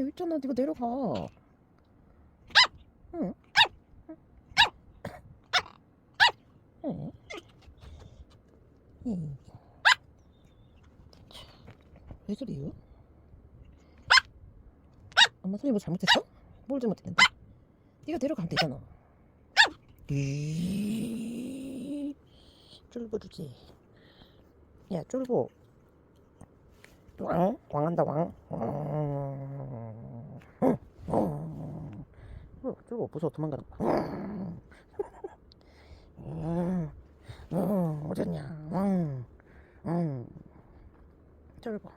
여기 있잖아. 네가 내려가. 응. 응. 응. 왜 그래요? 엄마 소리 뭐 잘못했어? 뭘 잘못했는데? 네가 내려가면 되잖아. 이 쫄보 주지. 야 쫄보. 왕 왕한다 왕. 왕. 응. 어, 쫄보 무서워 도망가는 거야. 응. 응. 어딨냐? 왕. 응. 쫄보.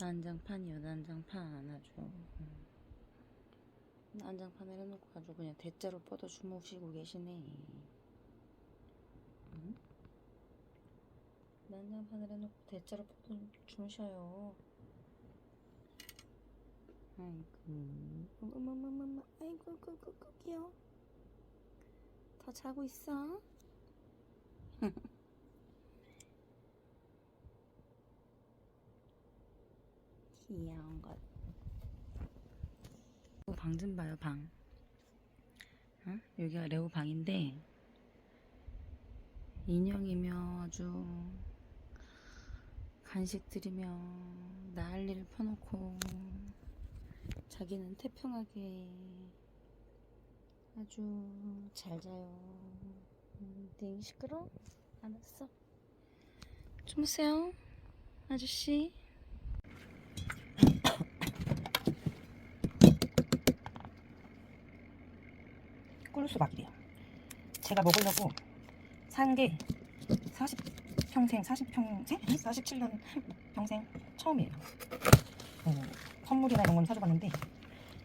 난장판이요 난장판 아주 음. 난장판을 해놓고 아주 그냥 대자로 뻗어 주무시고 계시네 난장판을 해놓고 대자로 뻗어 주무셔요 아이고 어머머머머 아이고 끄끄끄 귀여워 더 자고 있어? 귀여운 것. 방 좀 봐요, 방. 어? 여기가 레오 방인데, 인형이며 아주 간식 들이며 난리를 펴놓고, 자기는 태평하게 아주 잘 자요. 음, 네, 시끄러? 알았어. 주무세요, 아저씨. 꿀수박이래요. 제가 먹으려고 산 게 40 평생, 40평생? 47년 평생 처음이에요. 어, 선물이나 이런 건 사줘봤는데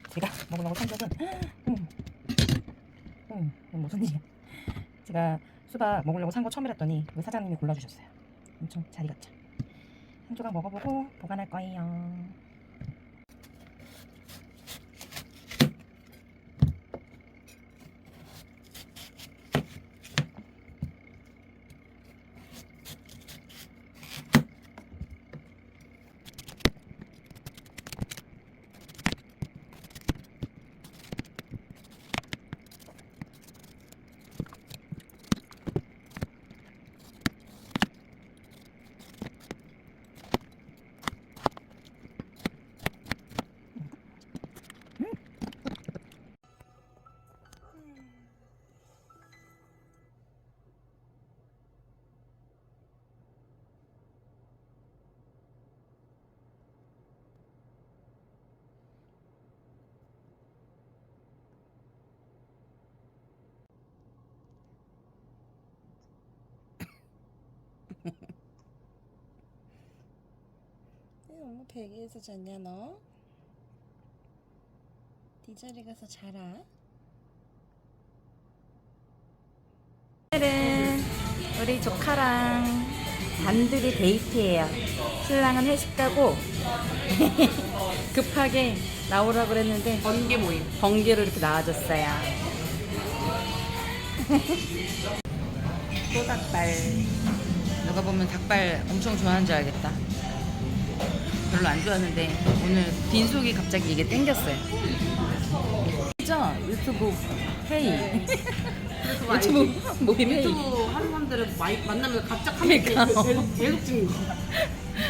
제가 먹으려고 산 적은 음, 음, 무슨 일이야? 제가 수박 먹으려고 산 거 처음이랬더니 우리 사장님이 골라주셨어요. 엄청 잘 익었죠. 한 조각 먹어보고 보관할 거예요. 너무 베개에서 잤냐 너? 네 자리 가서 자라. 오늘은 우리 조카랑 단둘이 데이트예요. 신랑은 회식 가고 급하게 나오라고 그랬는데 번개 모임. 번개로 이렇게 나와줬어요. 또 닭발 누가 보면 닭발 엄청 좋아하는 줄 알겠다 별로 안 좋아하는데 오늘 빈속이 갑자기 이게 땡겼어요. 진짜 유튜브 회의. 유튜브 모임 회의. 유튜브 하는 사람들은 많이 만나면 갑작하면 그러니까. 계속 계속 찍는 거.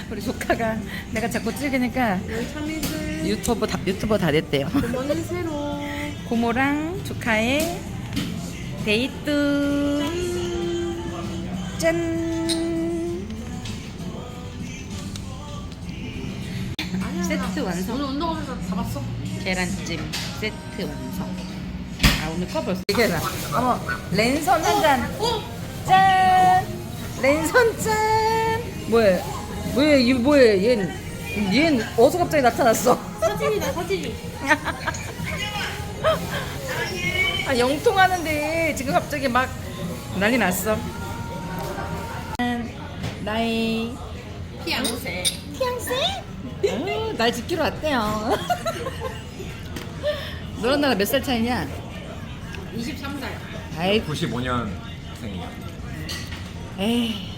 우리 조카가 내가 자꾸 찍으니까 참이슬 유튜버 다 유튜버 다 됐대요. 부모는 새로 고모랑 조카의 데이트 짠 세트 완성. 오늘 운동하면서 잡았어? 계란찜 세트 완성. 아 오늘 컵 벌써 봐. 어머 랜선 한 잔. 짠. 랜선 짠. 뭐야? 뭐야? 이 뭐야? 얘는 얘는 어디서 갑자기 나타났어? 사진이다 사진이. 아 영통하는데 지금 갑자기 막 난리 났어. 나의 피앙 새. 어, 날 지키러 왔대요. 너랑 나랑 몇 살 차이냐? 23살. 아이 95년생이요. 에이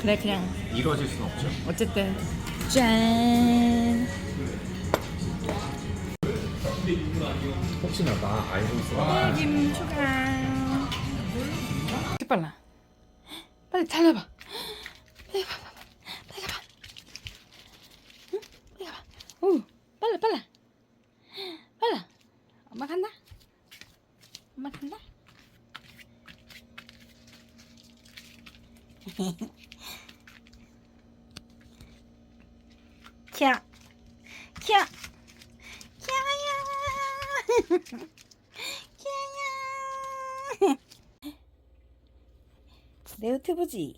그래 그냥 이루어질 수는 없죠. 어쨌든 짠. 혹시나 나 알고 있어. 김 추가. 빨라. 빨리 달려봐. 빨리 가, 빨리 가봐. 응? 빨리 가봐. 오, 빨라, 빨라. 빨라. 엄마 간다. 엄마 간다. 키야, 키야, 키야야. 키야야. 내 유튜브지?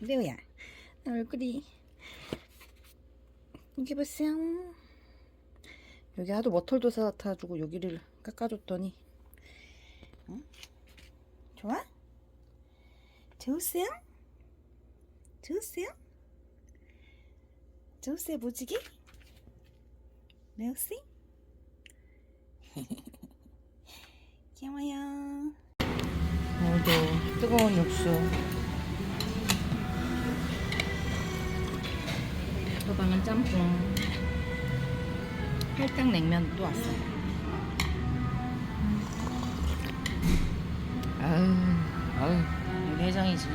레오야 얼굴이 여기 보세요 여기 하도 머털도사 같아가지고 여기를 깎아줬더니 응? 좋아? 좋으세요? 좋으세요? 좋으세요 무지개? 레오씨? 귀여워요 오늘도 뜨거운 육수 소방은 짬뽕. 할당 냉면 또 왔어요. 아유 아유 우리 회장이지.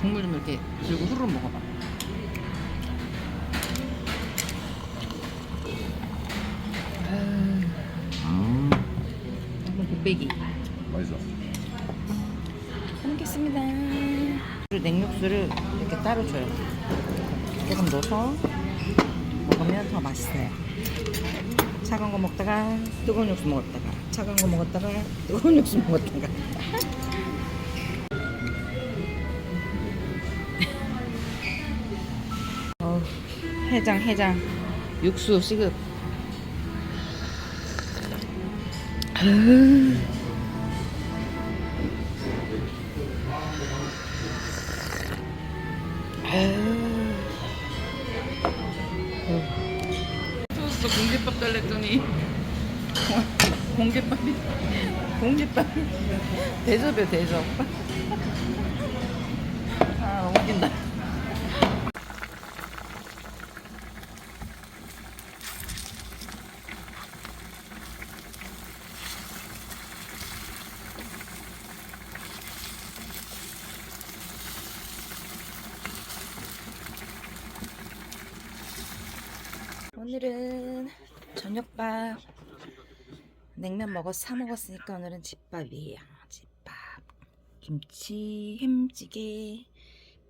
국물 좀 이렇게 들고 후루룩 먹어봐 곱빼기 맛있어. 잘 먹겠습니다. 냉육수를 이렇게 따로 줘요. 조금 넣어서 먹으면 더 맛있어요. 차가운 거 먹다가 뜨거운 육수 먹었다가 차가운 거 먹었다가 뜨거운 육수 먹었다가 어, 해장 해장 육수 시급 줬어 공깃밥 달랬더니 공깃밥이 공깃밥이 대접이야 대접 아 너무 웃긴다 오늘은 저녁밥 냉면 먹어 사 먹었으니까 오늘은 집밥이에요. 집밥 김치 햄찌개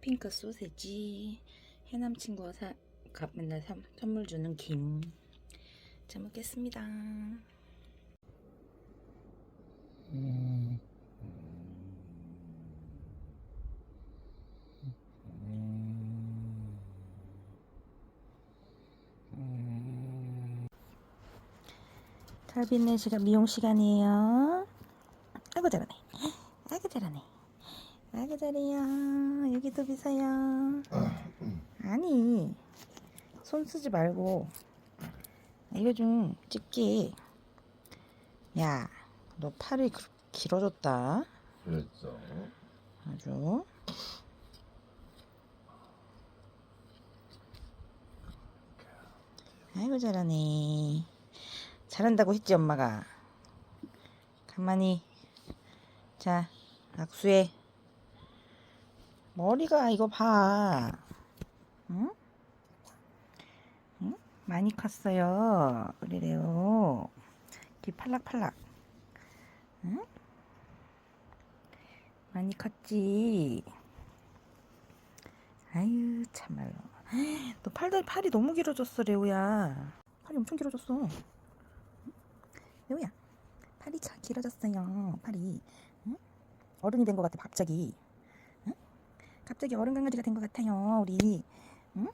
핑크 소세지 해남 친구가 사, 가, 맨날 사, 선물 주는 김. 잘 먹겠습니다. 달빛네 시간 미용 시간이에요. 아이고 잘하네. 아이고 잘하네. 아이고 잘해요. 여기도 비서요. 아니 손 쓰지 말고 이거 좀 찍기. 야, 너 팔이 그- 길어졌다. 그랬죠. 아주. 아이고 잘하네. 잘한다고 했지 엄마가. 가만히. 자, 악수해. 머리가 이거 봐. 응? 응? 많이 컸어요. 그래요. 귀 팔락팔락. 응? 많이 컸지. 아유 참말로. 너 팔다리 팔이 너무 길어졌어 레오야. 팔이 엄청 길어졌어. 레오야, 팔이 참 길어졌어요. 팔이. 응? 어른이 된 것 같아 갑자기. 응? 갑자기 어른 강아지가 된 것 같아요 우리. 응?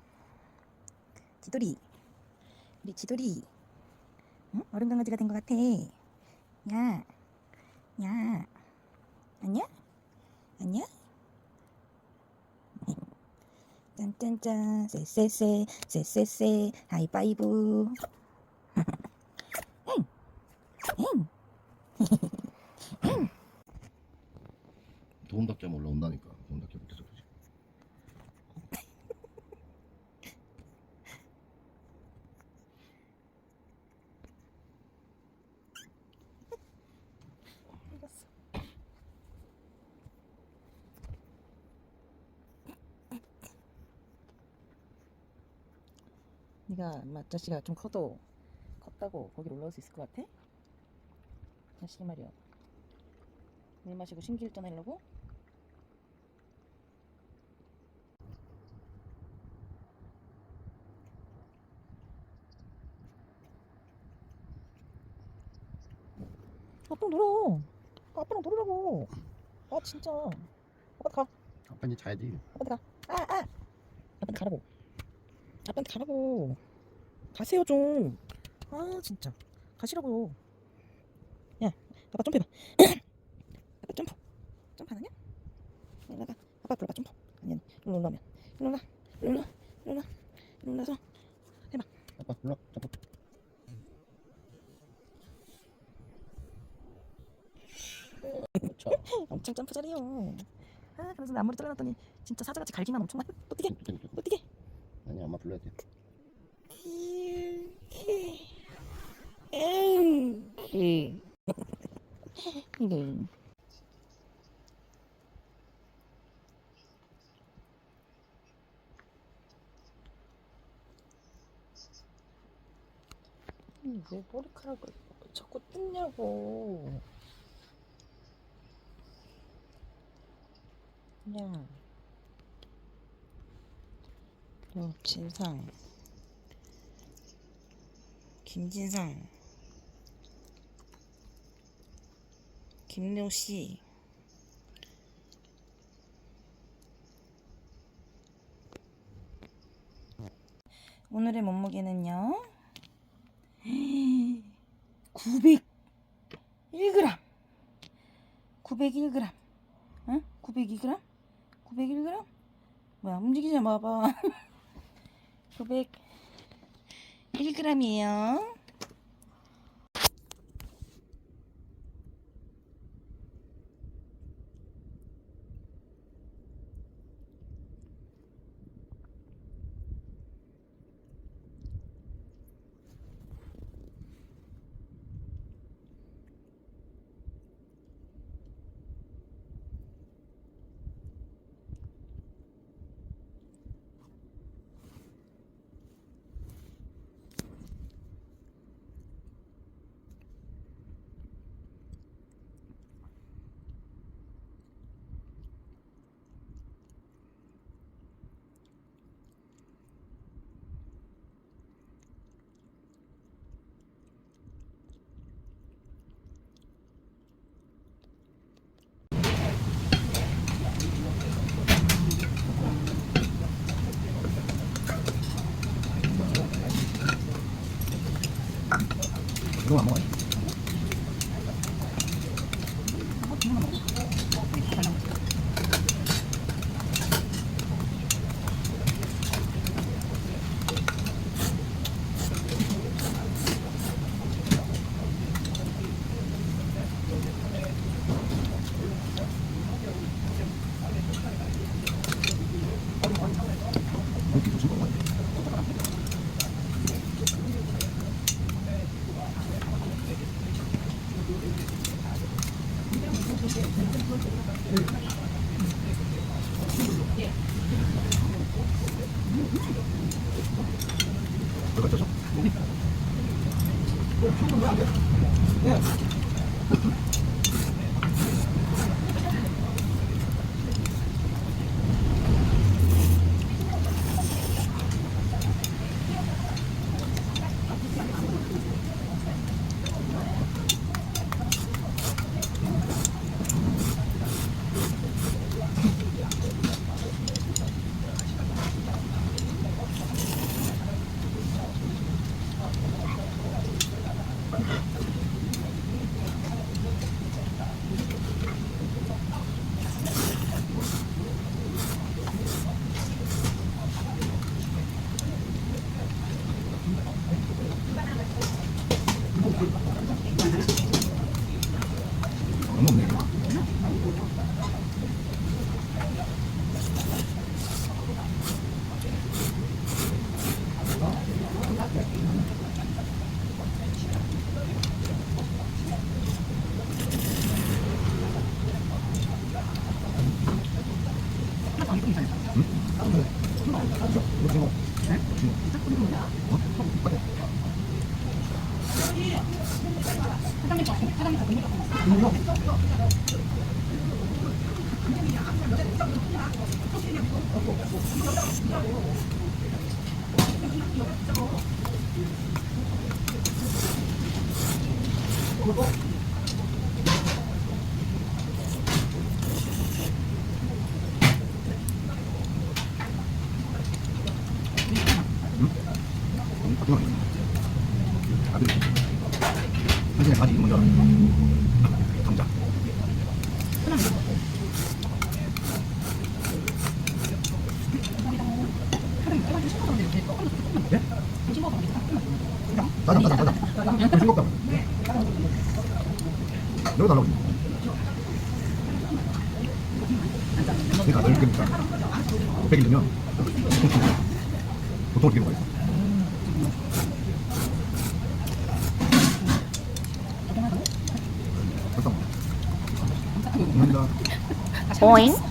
지돌이. 우리 지돌이. 응? 어른 강아지가 된 것 같아. 야, 야, 아니야? 아니야? 짠짠짠 쎄쎄쎄 쎄쎄쎄 하이파이브 도움답점 올라온다니까. 도움답점 밑에서 보지. 네가 엄마 자식아 좀 커도 컸다고 거기로 올라올 수 있을 것 같아? 자식이 말이야 물 마시고 심기일전 하려고? 아빠랑 놀아 아빠랑 놀으라고 아 진짜 아빠 가 아빠 이제 자야지. 아빠한테 가. 아, 아. 아빠한테 가라고. 아빠한테 가라고. 가세요 좀. 아 진짜. 가시라고요. 야, 아빠 점프 해봐. 아빠 점프. 점프 안 하냐? 일로 와봐. 아빠 불러봐 점프. 아니 아니. 일로 올라오면. 일로 올라. 일로 올라. 일로 올라. 일로 올라서. 아빠 올라. 자. 엄청 점프 잘해요. 아 그래서 내 앞머리 잘라놨더니 진짜 사자같이 갈기만 엄청 많이. 또 뛰게. 또 뛰게. 아니 엄마 불러야 돼. 이게. 왜 머리카락을 자꾸 뜯냐고. 야. 너 진상. 김진상. 김묘씨. 오늘의 몸무게는요. 901g. 901g. 응? 902g? 901g? 뭐야, 움직이지 마봐. 901g이에요. 이거 안 먹어. 이 알아. 감자. 예? 맞아, 맞아, 맞아. 그 싱겁다. 여기 달라고. 널 그러니까 100일 되면 보통 어떻게 먹어요? 감사합니다. 오잉?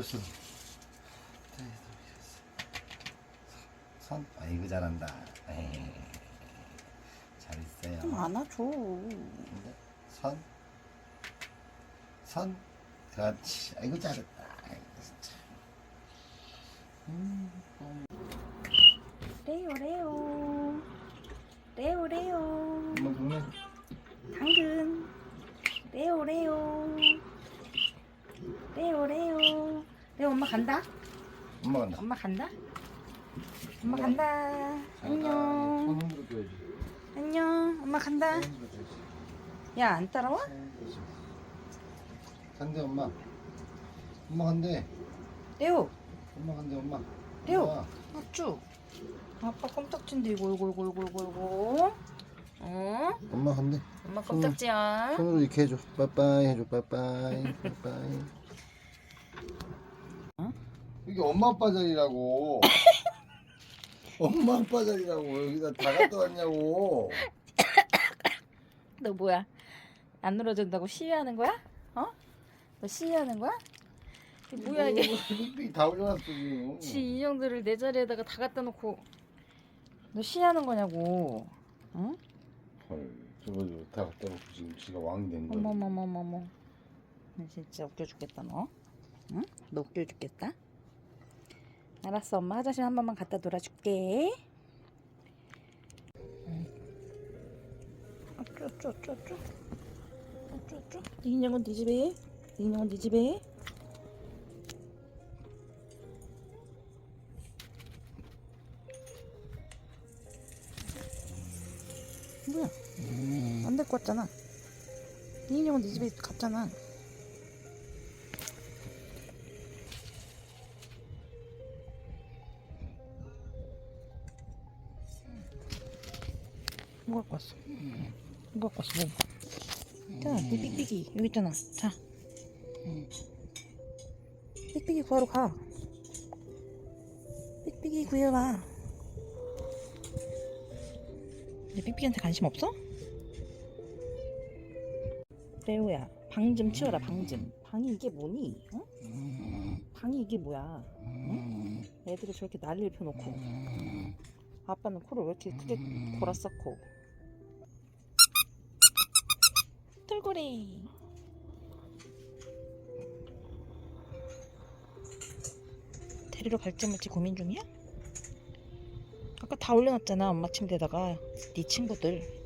길었어. 선, 아이고 잘한다. 에이, 잘 있어요. 안아줘. 근데 선, 선, 그렇지. 아이고 잘했다. 아이고 진짜. 레오 레오. 레오 레오. 엄마. 당근. 레오. 레오 레오. 레오 엄마 간다. 엄마 간다. 엄마 간다. 엄마 간다. 안녕. 손 흔들어 줘야지. 안녕. 엄마 간다. 손 흔들어 줘야지. 야 안 따라와? 간대 엄마. 엄마 간대. 레오. 엄마 간대 엄마. 레오. 엄마. 어쭈. 아빠 껌딱지인데 이거 이거 이거 이거 이거 이거. 어? 엄마 간대. 엄마 껌딱지야. 손으로 이렇게 해줘. 빠빠이 해줘. 빠빠이. 빠빠이. 이게 엄마 아빠 자리라고. 엄마 아빠 자리라고 여기다 다 갖다 왔냐고. 너 뭐야? 안 눌러준다고 시위하는 거야? 어? 너 시위하는 거야? 이게 뭐야 이게? 빅빅 다 올려놨어 지금. 지 인형들을 내 자리에다가 다 갖다 놓고 너 시위하는 거냐고? 응? 헐, 저거 저거 다 갖다 놓고 지금 지가 왕이 된 거야. 어머머머머머. 너 진짜 웃겨 죽겠다 너. 응? 너 웃겨 죽겠다. 알았어 엄마 화장실 한 번만 갖다 놀아줄게. 어쩌쩌쩌쩌. 어쩌쩌. 네 인형은 네 집에. 네 인형은 네 집에. 뭐야? 안 데리고 왔잖아. 이 인형은 네 집에 갔잖아. 뭐 갖고 왔어? 뭐 갖고 왔어? 뭐? 자, 이 삑삑이 여기 있잖아. 자, 삑삑이 구하러 가. 삑삑이 구해와. 이제 삑삑이한테 관심 없어? 레오야, 방 좀 치워라, 방 좀. 방이 이게 뭐니? 어? 방이 이게 뭐야? 응? 애들이 저렇게 난리를 펴놓고. 아빠는 코를 왜 이렇게 크게 골았었고. 털고래. 데리러 갈지 말지 고민 중이야? 아까 다 올려놨잖아 엄마 침대에다가 네 친구들